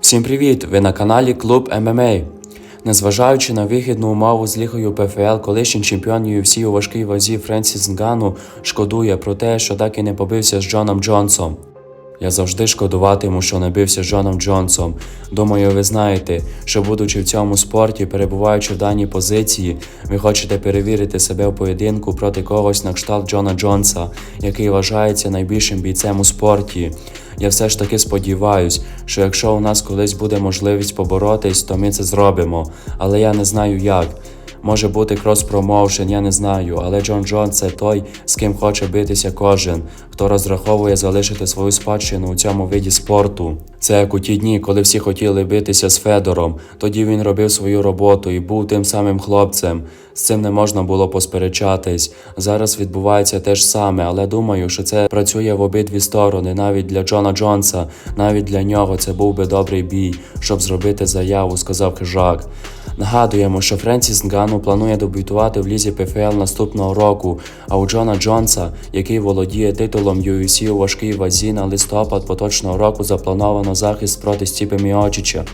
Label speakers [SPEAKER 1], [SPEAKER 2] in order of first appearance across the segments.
[SPEAKER 1] Всім привіт! Ви на каналі Клуб ММА. Незважаючи на вигідну умову з лігою ПФЛ, колишній чемпіон UFC у важкій вазі Френсіс Нгану шкодує про те, що так і не побився з Джоном Джонсом. Я завжди шкодуватиму, що не бився з Джоном Джонсом. Думаю, ви знаєте, що будучи в цьому спорті, перебуваючи в даній позиції, ви хочете перевірити себе в поєдинку проти когось на кшталт Джона Джонса, який вважається найбільшим бійцем у спорті. Я все ж таки сподіваюсь, що якщо у нас колись буде можливість поборотись, то ми це зробимо. Але я не знаю як. Може бути крос-промоушен, я не знаю, але Джон Джон це той, з ким хоче битися кожен, хто розраховує залишити свою спадщину у цьому виді спорту. Це як у ті дні, коли всі хотіли битися з Федором. Тоді він робив свою роботу і був тим самим хлопцем. З цим не можна було посперечатись. Зараз відбувається те ж саме, але думаю, що це працює в обидві сторони. Навіть для Джона Джонса, навіть для нього це був би добрий бій, щоб зробити заяву, сказав хижак. Нагадуємо, що Френсіс Нгану планує дебютувати в лізі ПФЛ наступного року. А у Джона Джонса, який володіє титулом UFC у важкій вазі на листопад поточного року, заплановано захист проти Стіпе Міочича.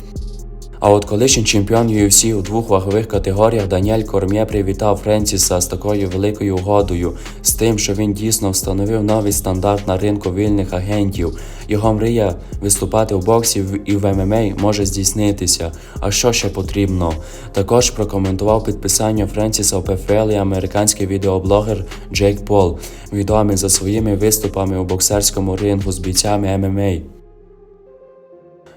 [SPEAKER 1] А от колишній чемпіон UFC у двох вагових категоріях Даніель Корм'є привітав Френсіса з такою великою угодою, з тим, що він дійсно встановив новий стандарт на ринку вільних агентів. Його мрія виступати в боксі і в ММА може здійснитися. А що ще потрібно? Також прокоментував підписання Френсіса в ПФЛ і американський відеоблогер Джейк Пол, відомий за своїми виступами у боксерському рингу з бійцями ММА.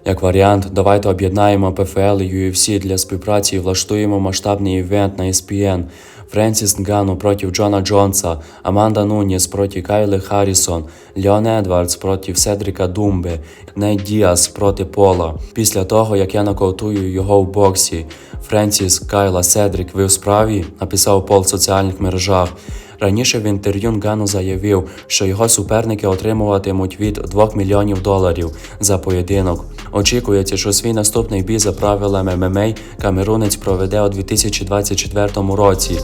[SPEAKER 1] Як варіант, давайте об'єднаємо ПФЛ і UFC для співпраці і влаштуємо масштабний івент на ESPN. Френсіс Нгану проти Джона Джонса, Аманда Нуніс проти Кайли Харрісон, Леон Едвардс проти Седріка Думби, Нейт Діас проти Пола. Після того, як я нокаутую його в боксі, Френсіс, Кайла, Седрік, ви в справі? написав Пол в соціальних мережах. Раніше в інтерв'ю Нгану заявив, що його суперники отримуватимуть від 2 мільйонів доларів за поєдинок. Очікується, що свій наступний бій за правилами ММА камерунець проведе у 2024 році.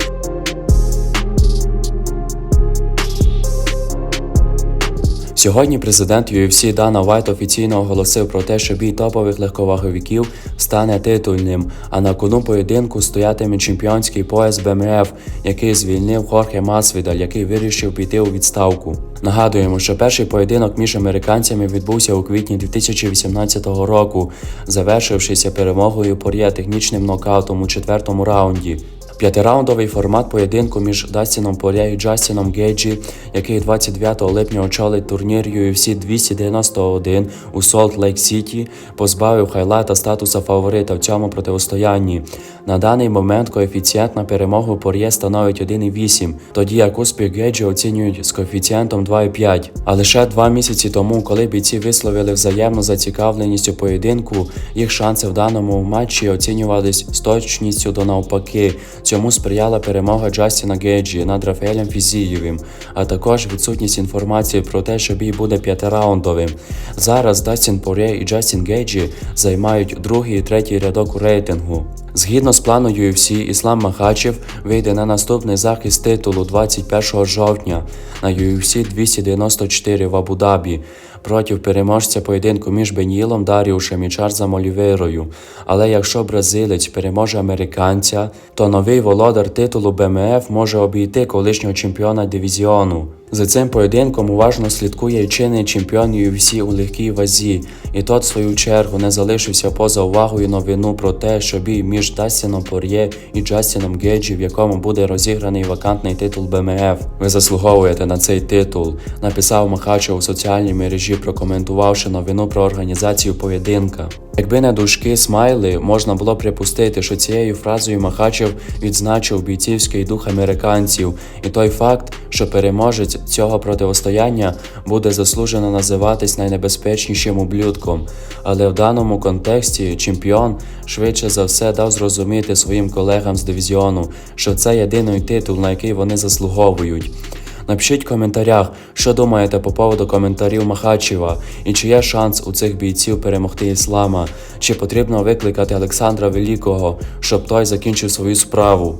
[SPEAKER 1] Сьогодні президент UFC Дана Вайт офіційно оголосив про те, що бій топових легковаговиків стане титульним, а на кону поєдинку стоятиме чемпіонський пояс БМФ, який звільнив Хорхе Масвідаль, який вирішив піти у відставку. Нагадуємо, що перший поєдинок між американцями відбувся у квітні 2018 року, завершившися перемогою Пор'є технічним нокаутом у четвертому раунді. П'ятираундовий формат поєдинку між Дастіном Порє і Джастіном Гейджі, який 29 липня очолить турнір UFC 291 у Солт Лейк Сіті, позбавив хайлайта статуса фаворита в цьому протистоянні. На даний момент коефіцієнт на перемогу Пор'є становить 1,8, тоді як успіх Гейджі оцінюють з коефіцієнтом 2,5. А лише два місяці тому, коли бійці висловили взаємну зацікавленість у поєдинку, їх шанси в даному матчі оцінювались з точністю до навпаки. Цьому сприяла перемога Джастіна Гейджі над Рафаелем Фізієвим, а також відсутність інформації про те, що бій буде п'ятираундовим. Зараз Дастін Порє і Джастін Гейджі займають другий і третій рядок у рейтингу. Згідно з планом UFC, Іслам Махачев вийде на наступний захист титулу 21 жовтня на UFC 294 в Абу-Дабі проти переможця поєдинку між Бенілом Даріушем і Чарльзом Олівейрою. Але якщо бразилець переможе американця, то новий володар титулу БМФ може обійти колишнього чемпіона дивізіону. За цим поєдинком уважно слідкує і чинний чемпіон UFC у легкій вазі, і тот, в свою чергу, не залишився поза увагою новину про те, що бій між Дастіном Пор'є і Джастіном Гейджі, в якому буде розіграний вакантний титул БМФ. Ви заслуговуєте на цей титул, написав Махачев у соціальній мережі, прокоментувавши новину про організацію поєдинка. Якби не дужки смайли, можна було припустити, що цією фразою Махачев відзначив бійцівський дух американців, і той факт, що переможець цього протистояння буде заслужено називатись найнебезпечнішим ублюдком. Але в даному контексті чемпіон швидше за все дав зрозуміти своїм колегам з дивізіону, що це єдиний титул, на який вони заслуговують. Напишіть в коментарях, що думаєте по поводу коментарів Махачева і чи є шанс у цих бійців перемогти іслама, чи потрібно викликати Олександра Великого, щоб той закінчив свою справу.